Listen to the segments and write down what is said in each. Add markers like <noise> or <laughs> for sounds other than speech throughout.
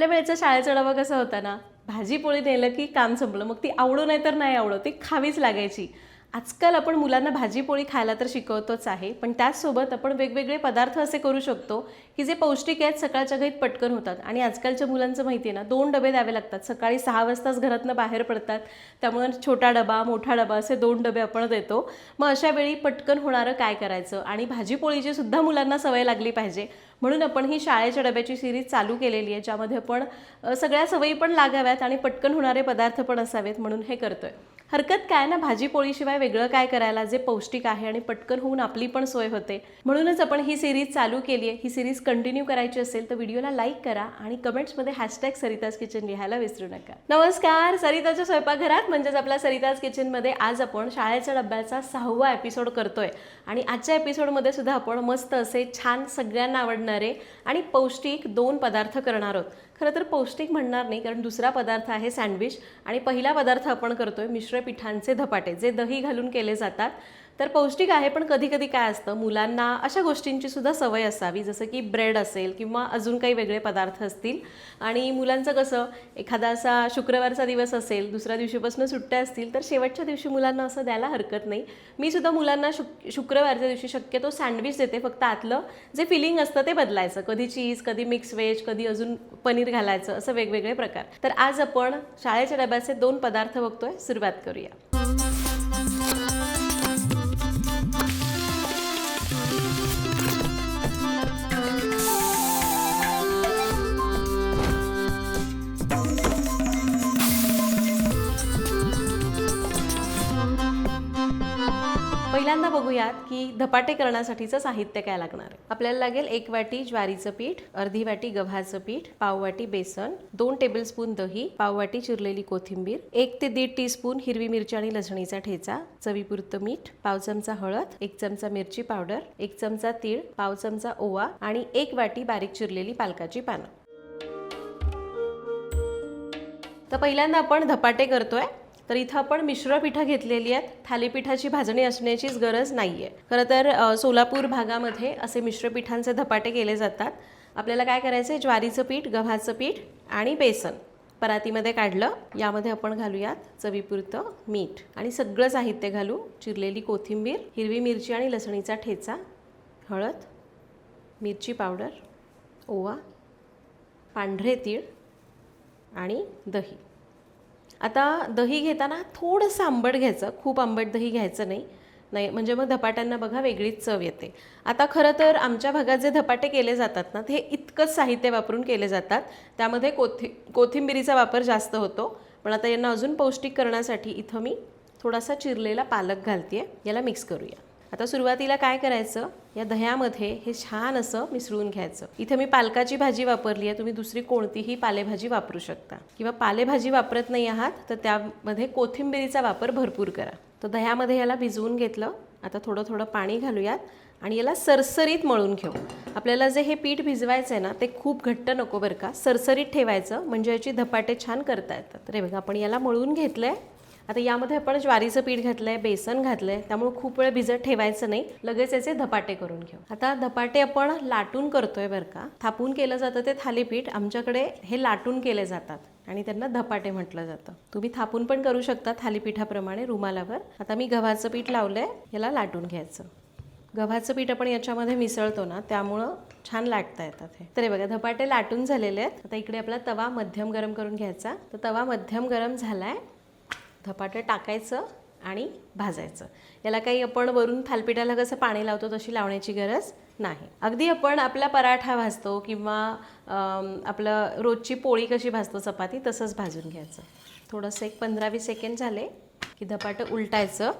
आपल्या वेळेचा शाळेचा डबा कसा होता ना? भाजी पोळी नेलं की काम संपलं. मग ती आवडो नाही तर नाही आवडो ती खावीच लागायची. आजकाल आपण मुलांना भाजीपोळी खायला तर शिकवतोच आहे पण त्याचसोबत आपण वेगवेगळे पदार्थ असे करू शकतो की जे पौष्टिक आहेत सकाळच्या घाईत पटकन होतात. आणि आजकालच्या मुलांचं माहिती आहे ना दोन डबे द्यावे लागतात. सकाळी सहा वाजताच घरातनं बाहेर पडतात. त्यामुळे छोटा डबा मोठा डबा असे दोन डबे आपण देतो. मग अशा वेळी पटकन होणारं काय करायचं? आणि भाजीपोळीची सुद्धा मुलांना सवय लागली पाहिजे. म्हणून आपण ही शाळेच्या डब्याची सिरीज चालू केलेली आहे ज्यामध्ये आपण सगळ्या सवयी पण लागाव्यात आणि पटकन होणारे पदार्थ पण असावेत म्हणून हे करतोय. हरकत काय ना भाजी पोळीशिवाय वेगळं काय करायला? जे पौष्टिक आहे आणि पटकन होऊन आपली पण सोय होते. म्हणूनच आपण ही सिरीज चालू केली आहे. ही सिरीज कंटिन्यू करायची असेल तर व्हिडिओला लाईक करा आणि कमेंट्समध्ये हॅशटॅग सरिताज किचन लिहायला विसरू नका. नमस्कार! सरिताच्या स्वयंपाकघरात म्हणजेच आपल्या सरिताज किचनमध्ये आज आपण शाळेच्या डब्याचा सहावा एपिसोड करतोय. आणि आजच्या एपिसोडमध्ये सुद्धा आपण मस्त असे छान सगळ्यांना आवडणारे आणि पौष्टिक दोन पदार्थ करणार आहोत. खरं तर पौष्टिक म्हणणार नाही कारण दुसरा पदार्थ आहे सँडविच. आणि पहिला पदार्थ आपण करतोय मिश्र पिठांचे धपाटे जे दही घालून केले जातात. तर पौष्टिक आहे पण कधी कधी काय असतं मुलांना अशा गोष्टींची सुद्धा सवय असावी जसं की ब्रेड असेल किंवा अजून काही वेगळे पदार्थ असतील. आणि मुलांचं कसं एखादा असा शुक्रवारचा दिवस असेल दुसऱ्या दिवशीपासून सुट्ट्या असतील तर शेवटच्या दिवशी मुलांना असं द्यायला हरकत नाही. मी सुद्धा मुलांना शुक शुक्रवारच्या दिवशी शक्यतो सँडविच देते फक्त आतलं जे फिलिंग असतं ते बदलायचं. कधी चीज कधी मिक्स व्हेज कधी अजून पनीर घालायचं असं वेगवेगळे प्रकार. तर आज आपण शाळेच्या डब्याचे दोन पदार्थ बघतोय सुरुवात करूया. पहिल्यांदा बघूयात की धपाटे करण्यासाठीचं साहित्य काय लागणार आहे. आपल्याला लागेल एक वाटी ज्वारीचं पीठ अर्धी वाटी गव्हाचं पीठ पाव वाटी बेसन दोन टेबलस्पून दही पाव वाटी चिरलेली कोथिंबीर एक ते दीड टीस्पून हिरवी मिरची आणि लसणीचा ठेचा चवीपुरतं मीठ पाव चमचा हळद एक चमचा मिरची पावडर एक चमचा तीळ पाव चमचा ओवा आणि एक वाटी बारीक चिरलेली पालकाची पानं. तर पहिल्यांदा आपण धपाटे करतोय. तर इथं आपण मिश्र पिठं घेतलेली आहेत. थालीपीठाची भाजणी असण्याचीच गरज नाही आहे खरं तर सोलापूर भागामध्ये असे मिश्र पिठांचे धपाटे केले जातात. आपल्याला काय करायचं आहे ज्वारीचं पीठ गव्हाचं पीठ आणि बेसन परातीमध्ये काढलं. यामध्ये आपण घालूयात चवीपुरतं मीठ आणि सगळं साहित्य घालू. चिरलेली कोथिंबीर हिरवी मिरची आणि लसणीचा ठेचा हळद मिरची पावडर ओवा पांढरे तीळ आणि दही. आता दही घेताना थोडंसं आंबट घ्यायचं खूप आंबट दही घ्यायचं नाही. नाही म्हणजे मग धपाट्यांना बघा वेगळीच चव येते. आता खरं तर आमच्या भागात जे धपाटे केले जातात ना ते इतकंच साहित्य वापरून केले जातात. त्यामध्ये कोथि कोथिंबिरीचा वापर जास्त होतो. पण आता यांना अजून पौष्टिक करण्यासाठी इथं मी थोडासा चिरलेला पालक घालते याला मिक्स करूया. आता सुरुवातीला काय करायचं? या दह्यामध्ये हे छान असं मिसळून घ्यायचं. इथे मी पालकाची भाजी वापरली आहे. तुम्ही दुसरी कोणतीही पालेभाजी वापरू शकता. किंवा पालेभाजी वापरत नाही आहात तर त्यामध्ये कोथिंबिरीचा वापर भरपूर करा. तर दह्यामध्ये याला भिजवून घेतलं. आता थोडं थोडं पाणी घालूयात आणि याला सरसरीत मळून घेऊ. आपल्याला जे हे पीठ भिजवायचं आहे ना ते खूप घट्ट नको बरं का. सरसरीत ठेवायचं. म्हणजे याची धपाटे छान करता येतात. तर हे बघा आपण याला मळून घेतलं आहे आता यामध्ये आपण ज्वारीचं पीठ घातलंय बेसन घातलंय त्यामुळे खूप वेळ भिजत ठेवायचं नाही. लगेच याचे धपाटे करून घेऊ. आता धपाटे आपण लाटून करतोय बरं का. थापून केलं जातं ते थालीपीठ. आमच्याकडे हे लाटून केले जातात आणि त्यांना धपाटे म्हटलं जातं. तुम्ही थापून पण करू शकता थालीपीठाप्रमाणे रुमालावर. आता मी गव्हाचं पीठ लावलंय याला लाटून घ्यायचं. गव्हाचं पीठ आपण याच्यामध्ये मिसळतो ना त्यामुळं छान लाटता येतात हे. तर बघा धपाटे लाटून झालेले आहेत. आता इकडे आपला तवा मध्यम गरम करून घ्यायचा. तर तवा मध्यम गरम झाला आहे धपाटं टाकायचं आणि भाजायचं. याला काही आपण वरून थालपिठाला कसं पाणी लावतो तशी लावण्याची गरज नाही. अगदी आपण आपला पराठा भाजतो किंवा आपलं रोजची पोळी कशी भाजतो चपाती तसंच भाजून घ्यायचं. थोडंसं एक पंधरा वीस सेकंड झाले की धपाटं उलटायचं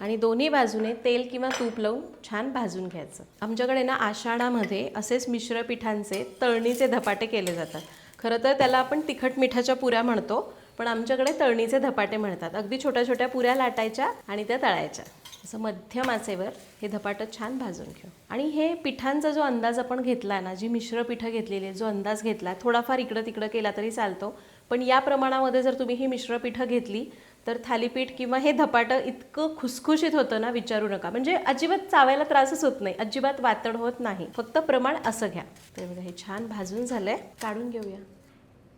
आणि दोन्ही बाजूने तेल किंवा तूप लावून छान भाजून घ्यायचं. आमच्याकडे ना आषाढामध्ये असेच मिश्र पिठांचे तळणीचे धपाटे केले जातात. खरं तर त्याला आपण तिखट मिठाच्या पुऱ्या म्हणतो. पण आमच्याकडे तळणीचे धपाटे म्हणतात. अगदी छोट्या छोट्या पुऱ्या लाटायच्या आणि त्या तळायच्या. असं मध्यम आचेवर हे धपाटं छान भाजून घेऊ. आणि हे पिठांचा जो अंदाज आपण घेतला ना जी मिश्र पिठं घेतलेली आहे जो अंदाज घेतला थोडाफार इकडं तिकडं केला तरी चालतो. पण या प्रमाणामध्ये जर तुम्ही ही मिश्र पिठं घेतली तर थालीपीठ किंवा हे धपाटं इतकं खुसखुशीत होतं ना विचारू नका. म्हणजे अजिबात चावायला त्रासच होत नाही. अजिबात वातड होत नाही. फक्त प्रमाण असं घ्या. तर बघा हे छान भाजून झालंय. काढून घेऊया.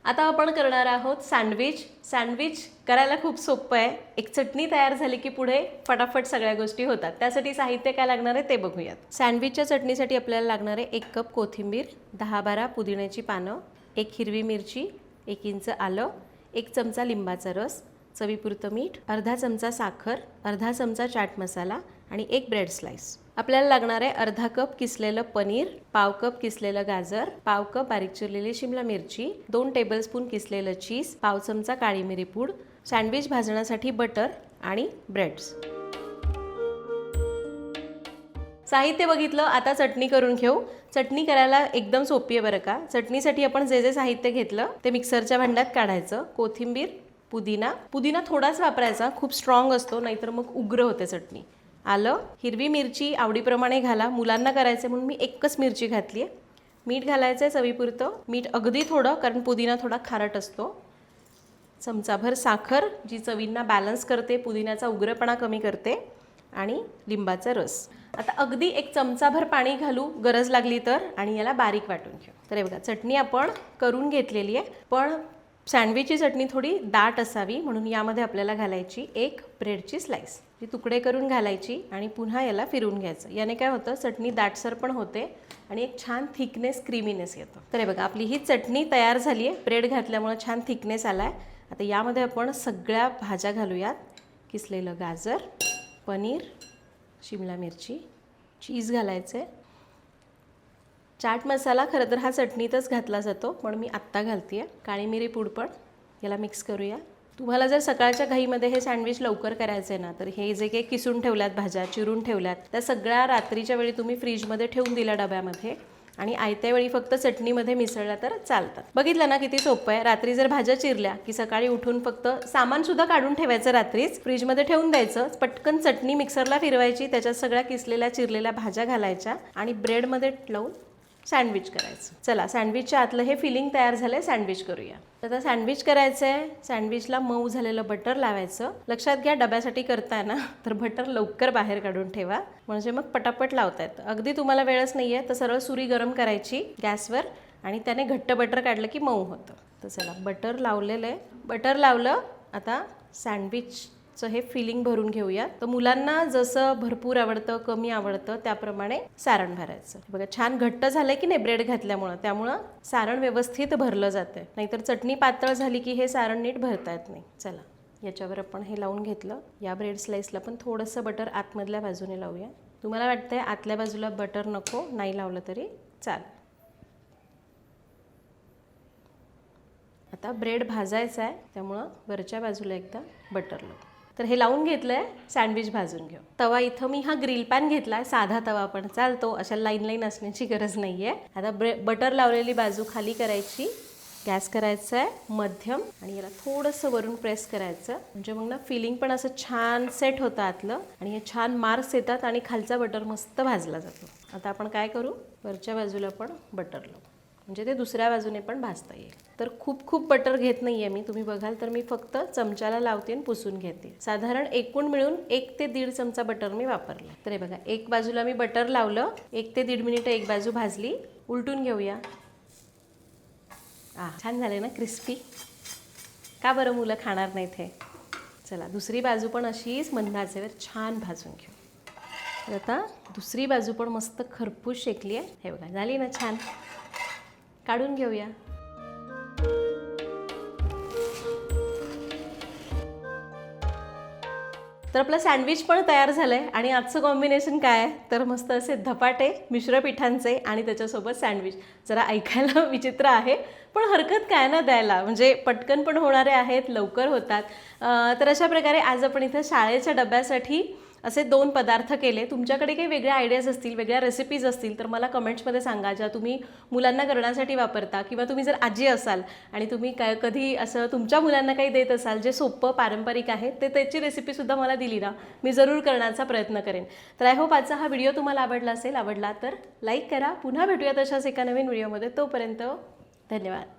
आता आपण करणार आहोत सँडविच. सँडविच करायला खूप सोपं आहे. एक चटणी तयार झाली की पुढे फटाफट सगळ्या गोष्टी होतात. त्यासाठी साहित्य काय लागणार आहे ते बघूयात. सँडविचच्या चटणीसाठी आपल्याला लागणार आहे एक कप कोथिंबीर दहा बारा पुदिन्याची पानं एक हिरवी मिरची एक इंच आलं एक चमचा लिंबाचा रस चवीपुरतं मीठ अर्धा चमचा साखर अर्धा चमचा चाट मसाला आणि एक ब्रेड स्लाइस. आपल्याला लागणार आहे अर्धा कप किसलेलं पनीर पाव कप किसलेलं गाजर पाव कप बारीक चिरलेली शिमला मिरची दोन टेबलस्पून किसलेलं चीज पाव चमचा काळी मिरी पूड सँडविच भाजण्यासाठी बटर आणि ब्रेड्स साहित्य बघितलं आता चटणी करून घेऊ. चटणी करायला एकदम सोपी आहे बरं का. चटणीसाठी आपण जे जे साहित्य घेतलं ते मिक्सरच्या भांड्यात काढायचं. कोथिंबीर पुदिना. पुदिना थोडाच वापरायचा खूप स्ट्रॉंग असतो नाहीतर मग उग्र होते चटणी. आलं. हिरवी मिरची आवडीप्रमाणे घाला. मुलांना करायचं म्हणून मी एकच मिरची घातली आहे मीठ घालायचं आहे चवीपुरतं. मीठ अगदी थोडं कारण पुदिना थोडा खारट असतो. चमचाभर साखर जी चवींना बॅलन्स करते पुदिन्याचा उग्रपणा कमी करते आणि लिंबाचा रस. आता अगदी एक चमचाभर पाणी घालू गरज लागली तर आणि याला बारीक वाटून घेऊ. तर हे बघा चटणी आपण करून घेतलेली आहे पण सँडविचची चटणी थोडी दाट असावी म्हणून यामध्ये आपल्याला घालायची एक ब्रेडची स्लाईस ती तुकडे करून घालायची आणि पुन्हा याला फिरून घ्यायचं. याने काय होतं चटणी दाटसर पण होते आणि एक छान थिकनेस क्रीमीनेस येतो. तर हे बघा आपली ही चटणी तयार झाली आहे ब्रेड घातल्यामुळे छान थिकनेस आला आहे आता यामध्ये आपण सगळ्या भाज्या घालूयात. किसलेलं गाजर पनीर शिमला मिरची चीज घालायचं आहे चाट मसाला खरं तर हा चटणीतच घातला जातो पण मी आत्ता घालते आहे काळी मिरी पूड पण याला मिक्स करूया. तुम्हाला जर सकाळच्या घाईमध्ये हे सँडविच लवकर करायचं आहे ना तर हे जे काही किसून ठेवल्यात भाज्या चिरून ठेवल्यात त्या सगळ्या रात्रीच्या वेळी तुम्ही फ्रीजमध्ये ठेवून दिल्या डब्यामध्ये आणि आयत्या वेळी फक्त चटणीमध्ये मिसळल्या तर चालतात बघितलं ना किती सोपं आहे? रात्री जर भाज्या चिरल्या की सकाळी उठून फक्त सामान सुद्धा काढून ठेवायचं रात्रीच फ्रीजमध्ये ठेवून द्यायचं पटकन चटणी मिक्सरला फिरवायची त्याच्यात सगळ्या किसलेल्या चिरलेल्या भाज्या घालायच्या आणि ब्रेडमध्ये लावून सँडविच करायचं. चला सँडविचच्या आतलं हे फिलिंग तयार झालंय सँडविच करूया. आता सँडविच करायचं आहे सँडविचला मऊ झालेलं बटर लावायचं. लक्षात घ्या डब्यासाठी करताय ना तर बटर लवकर बाहेर काढून ठेवा. म्हणजे मग पटापट लावता येतं अगदी तुम्हाला वेळच नाही आहे तर सरळ सुरी गरम करायची गॅसवर आणि त्याने घट्ट बटर काढलं की मऊ होतं. तर चला बटर लावलेलं आहे. बटर लावलं आता सँडविच चं हे फिलिंग भरून घेऊया. तर मुलांना जसं भरपूर आवडतं कमी आवडतं त्याप्रमाणे सारण भरायचं. बघा छान घट्ट झालंय की नाही ब्रेड घातल्यामुळं? त्यामुळं सारण व्यवस्थित भरलं जातं नाहीतर चटणी पातळ झाली की हे सारण नीट भरता येत नाही. चला याच्यावर आपण हे लावून घेतलं. या ब्रेड स्लाईसला पण थोडंसं बटर आतमधल्या बाजूने लावूया. तुम्हाला वाटतंय आतल्या बाजूला बटर नको नाही लावलं तरी चालेल. आता ब्रेड भाजायचा आहे त्यामुळं वरच्या बाजूला एकदा बटर लावू. तर हे लावून घेतलं आहे सँडविच भाजून घेऊ. तवा इथं मी हा ग्रिल पॅन घेतला आहे साधा तवा पण चालतो अशा लाईन लाईन असण्याची गरज नाही आहे आता ब्रे बटर लावलेली बाजू खाली करायची गॅस करायचा आहे मध्यम आणि याला थोडंसं वरून प्रेस करायचं. म्हणजे मग ना फिलिंग पण असं छान सेट होतं आतलं आणि हे छान मार्क्स येतात आणि खालचा बटर मस्त भाजला जातो. आता आपण काय करू? वरच्या बाजूला पण बटर लावू. म्हणजे ते दुसऱ्या बाजूने पण भाजता येईल. तर खूप खूप बटर घेत नाही आहे मी. तुम्ही बघाल तर मी फक्त चमच्याला लावते आणि पुसून घेते. साधारण एकूण मिळून एक ते दीड चमचा बटर मी वापरला. तर हे बघा एक बाजूला मी बटर लावलं. एक ते दीड मिनिटं एक बाजू भाजली. उलटून घेऊया. आ छान झाले ना? क्रिस्पी. का बरं मुलं खाणार नाहीत हे? चला दुसरी बाजू पण अशीच मंदाचेवर छान भाजून घेऊ. तर आता दुसरी बाजू पण मस्त खरपूस शेकली आहे हे बघा झाली ना छान? काढून घेऊया. तर आपलं सँडविच पण तयार झालंय. आणि आजचं कॉम्बिनेशन काय? आहे तर मस्त असे धपाटे मिश्र पिठांचे आणि त्याच्यासोबत सँडविच. जरा ऐकायला <laughs> विचित्र आहे पण हरकत काय ना द्यायला? म्हणजे पटकन पण होणारे आहेत लवकर होतात. तर अशा प्रकारे आज आपण इथं शाळेच्या डब्यासाठी असे दोन पदार्थ केले. तुमच्याकडे काही वेगळ्या आयडियाज असतील वेगळ्या रेसिपीज असतील तर मला कमेंट्समध्ये सांगा ज्या तुम्ही मुलांना करण्यासाठी वापरता किंवा तुम्ही जर आजी असाल आणि तुम्ही काय कधी असं तुमच्या मुलांना काही देत असाल जे सोपं पारंपरिक आहे ते त्याची रेसिपीसुद्धा मला दिली ना. मी जरूर करण्याचा प्रयत्न करेन. तर आय होप आजचा हा व्हिडिओ तुम्हाला आवडला असेल. आवडला तर लाईक करा. पुन्हा भेटूया तशाच एका नवीन व्हिडिओमध्ये तोपर्यंत धन्यवाद.